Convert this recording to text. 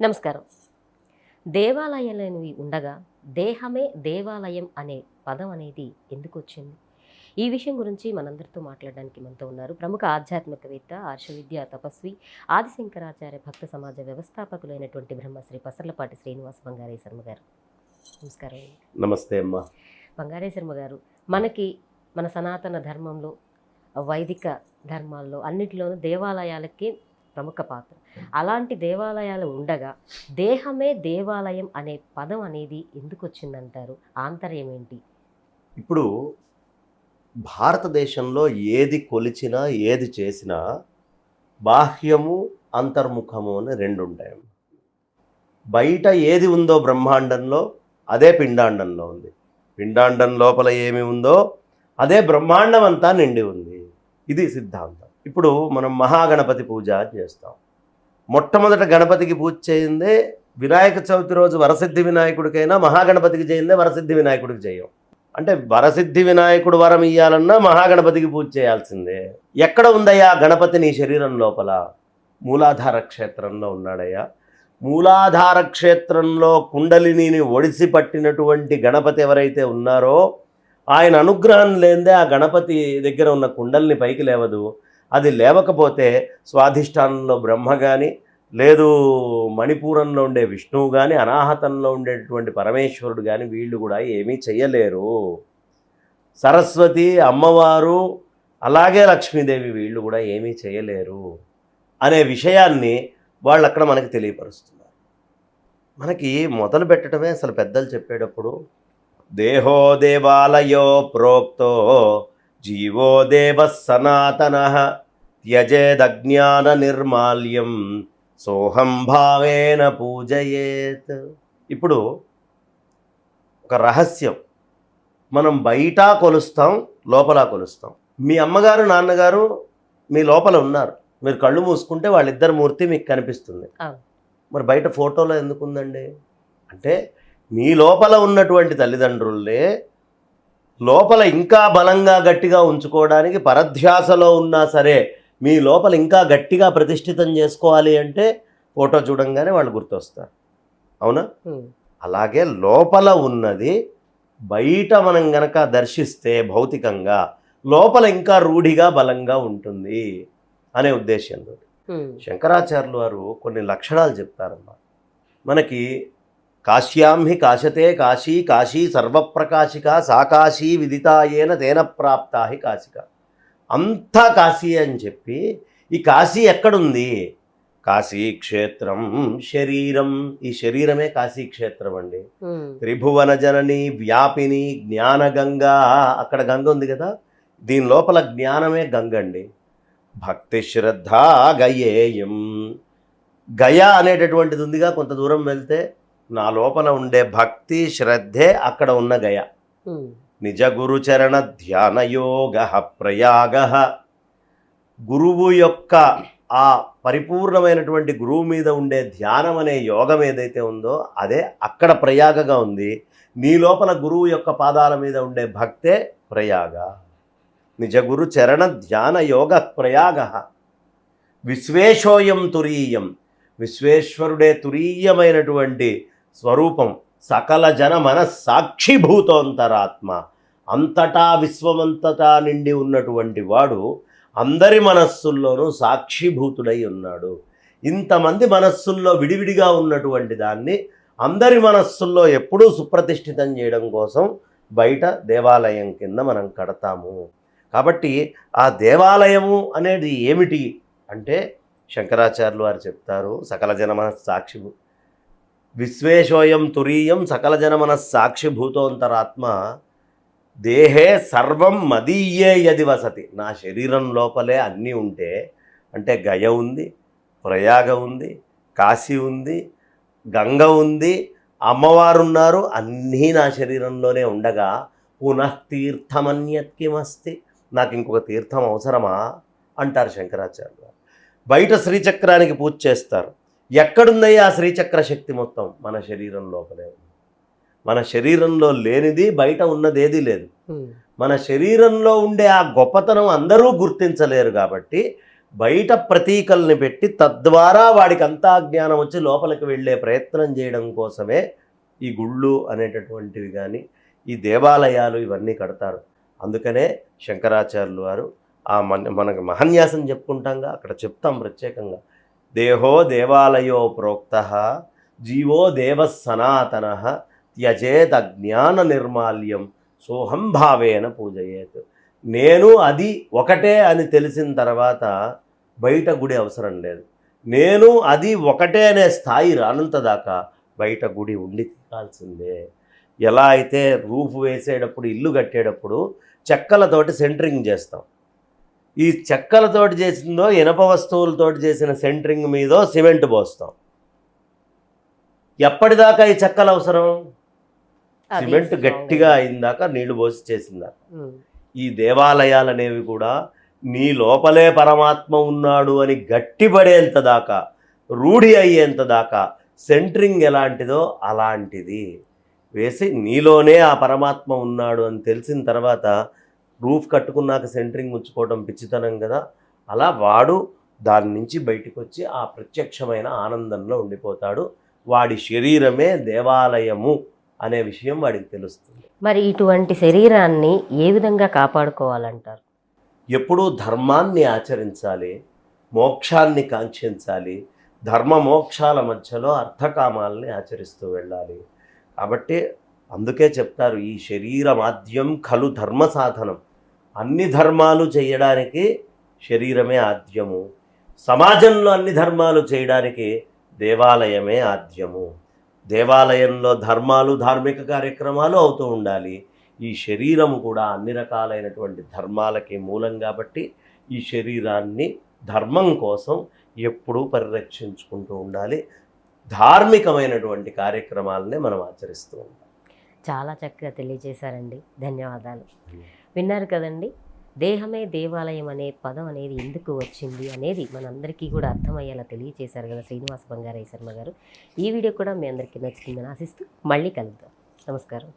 నమస్కారం. దేవాలయాలనేవి ఉండగా దేహమే దేవాలయం అనే పదం అనేది ఎందుకు వచ్చింది ఈ విషయం గురించి మనందరితో మాట్లాడడానికి మనతో ఉన్నారు ప్రముఖ ఆధ్యాత్మికవేత్త ఆర్షవిద్య తపస్వి ఆదిశంకరాచార్య భక్త సమాజ వ్యవస్థాపకులైనటువంటి బ్రహ్మశ్రీ పసర్లపాటి శ్రీనివాస బంగారే శర్మ గారు. నమస్కారం నమస్తే అమ్మా. బంగారే శర్మ గారు మనకి మన సనాతన ధర్మంలో వైదిక ధర్మాల్లో అన్నిటిలోనూ దేవాలయాలకి ప్రముఖ పాత్ర. అలాంటి దేవాలయాలు ఉండగా దేహమే దేవాలయం అనే పదం అనేది ఎందుకు వచ్చిందంటారు ఆంతర్యం ఏంటి? ఇప్పుడు భారతదేశంలో ఏది కొలిచినా ఏది చేసినా బాహ్యము అంతర్ముఖము అని రెండు ఉంటాయి బయట ఏది ఉందో బ్రహ్మాండంలో అదే పిండాండంలో ఉంది. పిండాండం లోపల ఏమి ఉందో అదే బ్రహ్మాండం అంతా నిండి ఉంది. ఇది సిద్ధాంతం. ఇప్పుడు మనం మహాగణపతి పూజ చేస్తాం. మొట్టమొదట గణపతికి పూజ చేయిందే వినాయక చవితి రోజు వరసిద్ధి వినాయకుడికైనా మహాగణపతికి చేయిందే వరసిద్ధి వినాయకుడికి చేయం. అంటే వరసిద్ధి వినాయకుడు వరం ఇయ్యాలన్నా మహాగణపతికి పూజ చేయాల్సిందే. ఎక్కడ ఉందయ్యా గణపతి నీ శరీరం లోపల? మూలాధార క్షేత్రంలో ఉన్నాడయ్యా. మూలాధార క్షేత్రంలో కుండలిని ఒడిసి పట్టినటువంటి గణపతి ఎవరైతే ఉన్నారో ఆయన అనుగ్రహం లేదే ఆ గణపతి దగ్గర ఉన్న కుండల్ని పైకి లేవదు. అది లేవకపోతే స్వాధిష్టానంలో బ్రహ్మ కానీ లేదు మణిపూరంలో ఉండే విష్ణువు కానీ అనాహతంలో ఉండేటువంటి పరమేశ్వరుడు కానీ వీళ్ళు కూడా ఏమీ చెయ్యలేరు. సరస్వతి అమ్మవారు అలాగే లక్ష్మీదేవి వీళ్ళు కూడా ఏమీ చేయలేరు అనే విషయాన్ని వాళ్ళు అక్కడ మనకి తెలియపరుస్తున్నారు. మనకి మొదలు పెట్టడమే అసలు పెద్దలు చెప్పేటప్పుడు దేహో దేవాలయో ప్రోక్తో జీవో దేవ సనాతన త్యజేదజ్ఞాన నిర్మాల్యం సోహం భావేన పూజయేత్. ఇప్పుడు ఒక రహస్యం. మనం బయట కొలుస్తాం లోపల కొలుస్తాం. మీ అమ్మగారు నాన్నగారు మీ లోపల ఉన్నారు. మీరు కళ్ళు మూసుకుంటే వాళ్ళిద్దరు మూర్తి మీకు కనిపిస్తుంది. మరి బయట ఫోటోలో ఎందుకు ఉందండి అంటే మీ లోపల ఉన్నటువంటి తల్లిదండ్రుల్నే లోపల ఇంకా బలంగా గట్టిగా ఉంచుకోవడానికి పరధ్యాసలో ఉన్నా సరే మీ లోపల ఇంకా గట్టిగా ప్రతిష్ఠితం చేసుకోవాలి అంటే ఫోటో చూడంగానే వాళ్ళు గుర్తొస్తారు అవునా. అలాగే లోపల ఉన్నది బయట మనం గనక దర్శిస్తే భౌతికంగా లోపల ఇంకా రూఢిగా బలంగా ఉంటుంది అనే ఉద్దేశంతో. శంకరాచార్యులు వారు కొన్ని లక్షణాలు చెప్తారమ్మా మనకి కాశ్యాం హి కాశతే కాశీ కాశీ సర్వప్రకాశిక సాకాశీ విదితాయేన తేన ప్రాప్తా హి కాశిక. అంతా కాశీ అని చెప్పి ఈ కాశీ ఎక్కడుంది? కాశీ క్షేత్రం శరీరం. ఈ శరీరమే కాశీ క్షేత్రం అండి. త్రిభువన జనని వ్యాపిని జ్ఞానగంగా అక్కడ గంగ ఉంది కదా? దీని లోపల జ్ఞానమే గంగ అండి. భక్తి శ్రద్ధ గయేయం. గయ అనేటటువంటిది ఉందిగా కొంత దూరం వెళ్తే? నా లోపల ఉండే భక్తి శ్రద్ధే అక్కడ ఉన్న గయ. నిజ గురుచరణ ధ్యానయోగ ప్రయాగ. గురువు యొక్క ఆ పరిపూర్ణమైనటువంటి గురువు మీద ఉండే ధ్యానం అనే యోగం ఏదైతే ఉందో అదే అక్కడ ప్రయాగగా ఉంది. నీ లోపల గురువు యొక్క పాదాల మీద ఉండే భక్తే ప్రయాగ. నిజ గురు చరణ ధ్యాన యోగ ప్రయాగ. విశ్వేశోయం తురీయం. విశ్వేశ్వరుడే తురీయమైనటువంటి స్వరూపం సకల జన మన సాక్షిభూతోంతరాత్మ అంతటా విశ్వమంతటా నిండి ఉన్నటువంటి వాడు అందరి మనస్సుల్లోనూ సాక్షిభూతుడై ఉన్నాడు. ఇంతమంది మనస్సుల్లో విడివిడిగా ఉన్నటువంటి దాన్ని అందరి మనస్సుల్లో ఎప్పుడూ సుప్రతిష్ఠితం చేయడం కోసం బయట దేవాలయం కింద మనం కడతాము. కాబట్టి ఆ దేవాలయము అనేది ఏమిటి అంటే శంకరాచార్యులు వారు చెప్తారు సకల జనమ సాక్షి విశ్వేశోయం తురీయం సకల జనమన సాక్షిభూతోంతరాత్మ దేహే సర్వం మదీయే యది వసతి. నా శరీరం లోపలే అన్నీ ఉంటే అంటే గయ ఉంది ప్రయాగ ఉంది కాశీ ఉంది గంగ ఉంది అమ్మవారు ఉన్నారు అన్నీ నా శరీరంలోనే ఉండగా పునః తీర్థమన్యత్కిమస్తి. నాకు ఇంకొక తీర్థం అవసరమా? అంటారు శంకరాచార్య బయట శ్రీచక్రానికి పూజ చేస్తారు. ఎక్కడుందయ్యా ఆ శ్రీచక్ర శక్తి మొత్తం? మన శరీరం లోపలే ఉంది. మన శరీరంలో లేనిది బయట ఉన్నదేది లేదు. మన శరీరంలో ఉండే ఆ గొప్పతనం అందరూ గుర్తించలేరు కాబట్టి బయట ప్రతీకల్ని పెట్టి తద్వారా వాడికి అంతా జ్ఞానం వచ్చి లోపలికి వెళ్ళే ప్రయత్నం చేయడం కోసమే ఈ గుళ్ళు అనేటటువంటివి కానీ ఈ దేవాలయాలు ఇవన్నీ కడతారు. అందుకనే శంకరాచార్యులు వారు ఆ మన మనకు మహన్యాసం చెప్పుకుంటాంగా అక్కడ చెప్తాం ప్రత్యేకంగా. దేహో దేవాలయో ప్రోక్త జీవో దేవ సనాతన త్యజేత్ అజ్ఞాన నిర్మాల్యం సోహం భావేన పూజయేత్. నేను అది ఒకటే అని తెలిసిన తర్వాత బయట గుడి అవసరం లేదు. నేను అది ఒకటే అనే స్థాయి రానంత దాకా బయట గుడి ఉండి తీరాల్సిందే. ఎలా అయితే రూఫ్ వేసేటప్పుడు ఇల్లు కట్టేటప్పుడు చెక్కలతోటి సెంటరింగ్ చేస్తాం. ఈ చెక్కలతోటి చేసిందో ఇనప వస్తువులతోటి చేసిన సెంటరింగ్ మీదో సిమెంట్ పోస్తాం ఎప్పటిదాకా ఈ చెక్కలు అవసరం సిమెంట్ గట్టిగా. అయిందాక నీళ్ళు పోసి చేసిందా. ఈ దేవాలయాలు అనేవి కూడా నీ లోపలే పరమాత్మ ఉన్నాడు అని గట్టిపడేంత దాకా రూఢి అయ్యేంత దాకా సెంటరింగ్ ఎలాంటిదో అలాంటిది వేసి నీలోనే ఆ పరమాత్మ ఉన్నాడు అని తెలిసిన తర్వాత రూఫ్ కట్టుకున్నాక సెంటరింగ్ ఉంచుకోవడం పిచ్చితనం కదా. అలా వాడు దాని నుంచి బయటకు వచ్చి ఆ ప్రత్యక్షమైన ఆనందంలో ఉండిపోతాడు. వాడి శరీరమే దేవాలయము అనే విషయం వాడికి తెలుస్తుంది. మరి ఇటువంటి శరీరాన్ని ఏ విధంగా కాపాడుకోవాలంటారు? ఎప్పుడూ ధర్మాన్ని ఆచరించాలి మోక్షాన్ని కాంక్షించాలి ధర్మ మోక్షాల మధ్యలో అర్థకామాలని ఆచరిస్తూ వెళ్ళాలి. కాబట్టి అందుకే చెప్తారు ఈ శరీర మాధ్యం ఖలు ధర్మ సాధనం. అన్ని ధర్మాలు చేయడానికి శరీరమే ఆద్యము. సమాజంలో అన్ని ధర్మాలు చేయడానికి దేవాలయమే ఆద్యము. దేవాలయంలో ధర్మాలు ధార్మిక కార్యక్రమాలు అవుతూ ఉండాలి. ఈ శరీరము కూడా అన్ని రకాలైనటువంటి ధర్మాలకి మూలం కాబట్టి ఈ శరీరాన్ని ధర్మం కోసం ఎప్పుడూ పరిరక్షించుకుంటూ ఉండాలి. ధార్మికమైనటువంటి కార్యక్రమాలనే మనం ఆచరిస్తూ ఉండాలి. చాలా చక్కగా తెలియజేశారండి. ధన్యవాదాలు. విన్నారు కదండి? దేహమే దేవాలయం అనే పదం అనేది ఎందుకు వచ్చింది అనేది మనందరికీ కూడా అర్థమయ్యేలా తెలియజేశారు కదా శ్రీనివాస బంగారయ్య శర్మ గారు. ఈ వీడియో కూడా మీ అందరికీ నచ్చుతుందని ఆశిస్తూ మళ్ళీ కలుద్దాం. నమస్కారం.